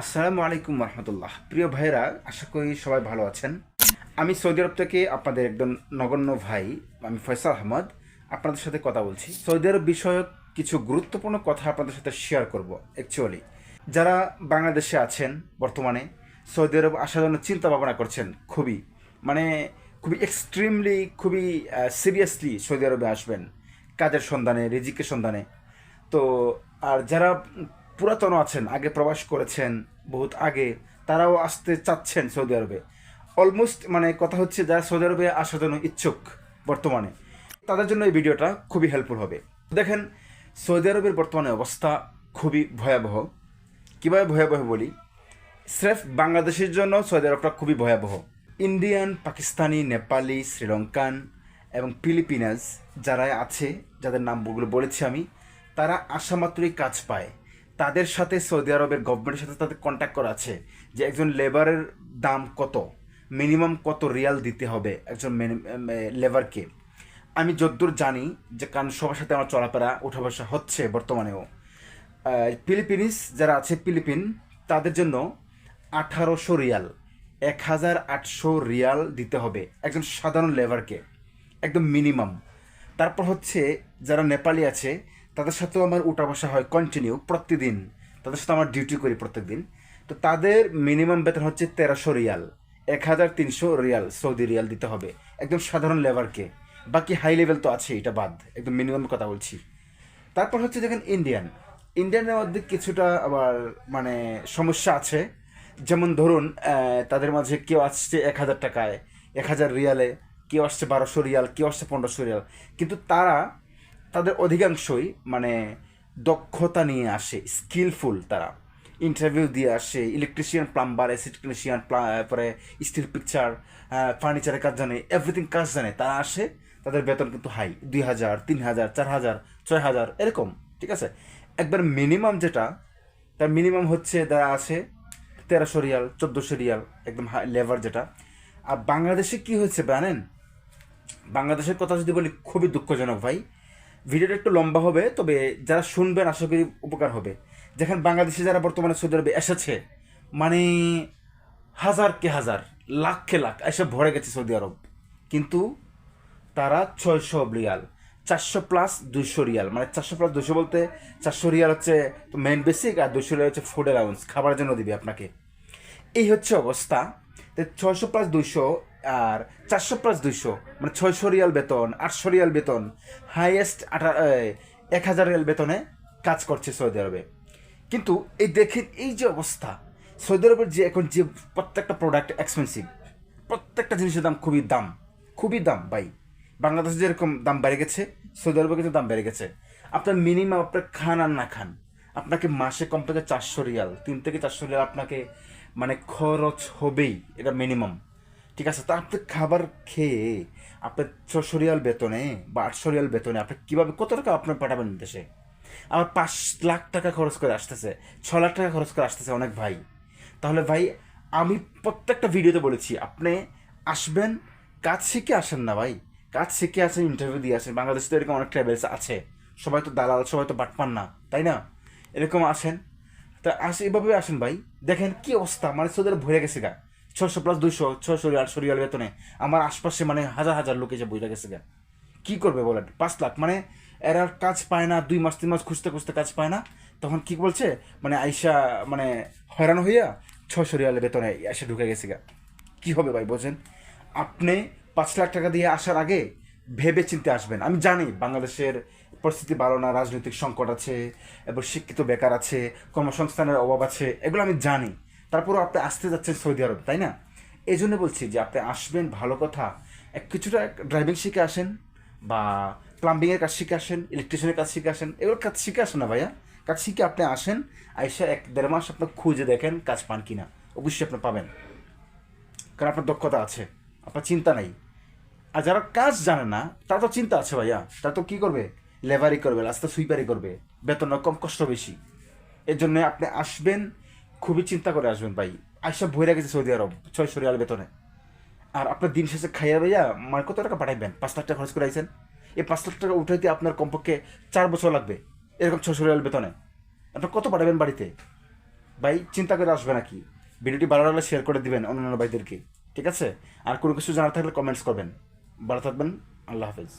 আসসালামু আলাইকুম রহমতুল্লাহ প্রিয় ভাইরা আশা করি সবাই ভালো আছেন। আমি সৌদি আরব থেকে আপনাদের একজন নগণ্য ভাই, আমি ফয়সাল আহমদ, আপনাদের সাথে কথা বলছি। সৌদি আরব বিষয়ক কিছু গুরুত্বপূর্ণ কথা আপনাদের সাথে শেয়ার করব অ্যাকচুয়ালি যারা বাংলাদেশে আছেন বর্তমানে, সৌদি আরব আসার জন্য চিন্তা ভাবনা করছেন, খুবই। মানে খুবই এক্সট্রিমলি খুবই সিরিয়াসলি সৌদি আরবে আসবেন, কাজের সন্ধানে, রিজিকের সন্ধানে। তো, আর যারা পুরাতন আছেন, আগে প্রবাস করেছেন, বহুত আগে। তারাও আসতে চাচ্ছেন সৌদি আরবে। অলমোস্ট মানে কথা হচ্ছে যারা সৌদি আরবে আসার জন্য ইচ্ছুক বর্তমানে, তাদের জন্য এই ভিডিওটা খুবই হেল্পফুল হবে। দেখেন, সৌদি আরবের বর্তমানে অবস্থা খুবই ভয়াবহ। কীভাবে ভয়াবহ বলি? স্রেফ বাংলাদেশের জন্য সৌদি আরবটা খুবই ভয়াবহ। ইন্ডিয়ান পাকিস্তানি নেপালি শ্রীলঙ্কান এবং ফিলিপিনাস যারা আছে, যাদের নামগুলো বলেছি আমি, তারা আসা মাত্রই কাজ পায়। তাদের সাথে সৌদি আরবের গভর্নমেন্টের সাথে তাদের কন্ট্যাক্ট করা আছে যে একজন লেবারের দাম কত? মিনিমাম কত রিয়াল দিতে হবে একজন লেবারকে আমি যদ্দূর জানি যে কারণ সবার সাথে আমার চলাফেরা ওঠা বসা হচ্ছে বর্তমানেও। ফিলিপিনিস যারা আছে ফিলিপিন, তাদের জন্য আঠারোশো রিয়াল এক হাজার আটশো রিয়াল দিতে হবে একজন সাধারণ লেবারকে একদম মিনিমাম তারপর হচ্ছে যারা নেপালি আছে তাদের সাথেও আমার উঠা বসা হয় কন্টিনিউ প্রতিদিন। তাদের সাথে আমার ডিউটি করি প্রত্যেকদিন তো তাদের মিনিমাম বেতন হচ্ছে তেরোশো রিয়াল। এক হাজার তিনশো রিয়াল সৌদি রিয়াল দিতে হবে। একদম সাধারণ লেবারকে বাকি হাই লেভেল তো আছে, এটা বাদ। একদম মিনিমাম কথা বলছি। তারপর হচ্ছে দেখেন ইন্ডিয়ান ইন্ডিয়ানের মধ্যে কিছুটা আবার মানে সমস্যা আছে। যেমন ধরুন তাদের মাঝে কেউ আসছে এক হাজার টাকায়, এক হাজার রিয়ালে, কেউ আসছে বারোশো রিয়াল, কেউ আসছে পনেরোশো রিয়াল। কিন্তু তারা তাদের অধিকাংশই মানে দক্ষতা নিয়ে আসে স্কিলফুল তারা। ইন্টারভিউ দিয়ে আসে ইলেকট্রিশিয়ান প্লাম্বার অ্যাসিড টেকনিশিয়ান পরে স্টিল পিকচার ফার্নিচারের কাজ জানে এভরিথিং কাজ জানে। তারা আসে, তাদের বেতন কিন্তু হাই দুই হাজার, তিন হাজার, চার হাজার, ছয় হাজার, এরকম, ঠিক আছে? একবার মিনিমাম যেটা, তার মিনিমাম হচ্ছে যারা আছে তেরোশো রিয়াল, চোদ্দোশো রিয়াল, একদম হাই লেবার যেটা। আর বাংলাদেশে কি হয়েছে জানেন? বাংলাদেশের কথা যদি বলি, খুবই দুঃখজনক ভাই। ভিডিওটা একটু লম্বা হবে, তবে যারা শুনবেন আশা করি উপকার হবে। যেখানে বাংলাদেশে যারা বর্তমানে সৌদি আরবে এসেছে মানে হাজার কে হাজার, লাখ কে লাখ এসে ভরে গেছে সৌদি আরব। কিন্তু তারা ছয়শো রিয়াল, চারশো প্লাস দুইশো রিয়াল। মানে চারশো প্লাস দুশো বলতে, চারশো রিয়াল হচ্ছে মেন বেসিক আর দুশো রিয়াল হচ্ছে ফুড অ্যালাউন্স খাবারের জন্য দিবে আপনাকে। এই হচ্ছে অবস্থা। ছয়শো প্লাস দুইশো আর চারশো প্লাস দুইশো মানে ছয়শো রিয়াল বেতন, আটশো রিয়াল বেতন হাইয়েস্ট আঠা এক হাজার রিয়াল বেতনে কাজ করছে সৌদি আরবে। কিন্তু এই দেখেন, এই যে অবস্থা, সৌদি আরবের যে এখন যে প্রত্যেকটা প্রোডাক্ট এক্সপেন্সিভ প্রত্যেকটা জিনিসের দাম খুবই দাম খুবই দাম বাই বাংলাদেশে যেরকম দাম বেড়ে গেছে, সৌদি আরবে কিন্তু দাম বেড়ে গেছে। আপনার মিনিমাম আপনার খান আর না খান, আপনাকে মাসে কমপক্ষে চারশো রিয়াল, তিন থেকে চারশো রিয়াল আপনাকে মানে খরচ হবেই, এটা মিনিমাম ঠিক আছে, তা আপনি খাবার খেয়ে আপনার ছশো রিয়াল বেতনে বা আটশো রিয়াল বেতনে আপনি কীভাবে, কত টাকা আপনার পাঠাবেন দেশে? আবার পাঁচ লাখ টাকা খরচ করে আসতেছে, ছ লাখ টাকা খরচ করে আসতেছে অনেক ভাই। তাহলে ভাই, আমি প্রত্যেকটা ভিডিওতে বলেছি, আপনি আসবেন, কাজ শিখে আসেন না ভাই। কাজ শিখে আসেন ইন্টারভিউ দিয়ে আসেন। বাংলাদেশে তো এরকম অনেক ট্রাভেলস আছে। সবাই তো দালাল, সবাই তো বাটপান না, তাই না? এরকম আসেন। তা আসে, এভাবে আসেন ভাই। দেখেন কি অবস্থা মানে সোদের ভরে গেছে গা। ছশো প্লাস দুইশো ছশো আটশো রিয়াল বেতনে। আমার আশপাশে মানে হাজার হাজার লোক এসে বইটা গেছে গা। কী করবে বলেন? পাঁচ লাখ। মানে এরা কাজ পায় না, দুই মাস, তিন মাস খুঁজতে খুঁজতে কাজ পায় না। তখন কি বলছে? মানে আইসা মানে হয়রান হইয়া ছশো রিয়াল বেতনে এসে ঢুকে গেছে গা। কী হবে ভাই বোঝেন? আপনি পাঁচ লাখ টাকা দিয়ে আসার আগে ভেবে চিনতে আসবেন। আমি জানি বাংলাদেশের পরিস্থিতি ভালো না, রাজনৈতিক সংকট আছে এবং শিক্ষিত বেকার আছে, কর্মসংস্থানের অভাব আছে, এগুলো আমি জানি। তারপরও আপনি আসতে যাচ্ছেন সৌদি আরব, তাই না? এই জন্য বলছি যে আপনি আসবেন, ভালো কথা। এক কিছুটা ড্রাইভিং শিখে আসেন বা প্লাম্বিংয়ের কাজ শিখে আসেন ইলেকট্রিশিয়ানের কাজ শিখে আসেন। এগুলোর কাজ শিখে আসেন না ভাইয়া। কাজ শিখে আপনি আসেন, আইসা এক দেড় মাস আপনার খুঁজে দেখেন কাজ পান কি না অবশ্যই আপনি পাবেন। কারণ আপনার দক্ষতা আছে, আপনার চিন্তা নাই। আর যারা কাজ জানে না, তার তো চিন্তা আছে ভাইয়া। তারা তো কী করবে? লেবারি করবে, রাস্তা সুইপারি করবে। বেতন কম, কষ্ট বেশি। এর জন্য আপনি আসবেন খুবই চিন্তা করে আসবেন ভাই। আইসা ভরে গেছে সৌদি আরব ছয়শো রিয়াল বেতনে। আর আপনার দিন শেষে খাইয়া ভাইয়া মানে কত টাকা পাঠাইবেন? পাঁচ লাখ টাকা খরচ করে আইছেন। এই পাঁচ লাখ টাকা উঠাইতে আপনার কমপক্ষে চার বছর লাগবে, এরকম ছশো রিয়াল বেতনে। আপনার কত পাঠাবেন বাড়িতে? ভাই, চিন্তা করে আসবে নাকি ভিডিওটি ভালো লাগলে শেয়ার করে দিবেন অন্যান্য ভাইদেরকে, ঠিক আছে? আর কোনো কিছু জানার থাকলে কমেন্টস করবেন। ভালো থাকবেন, আল্লাহ হাফেজ।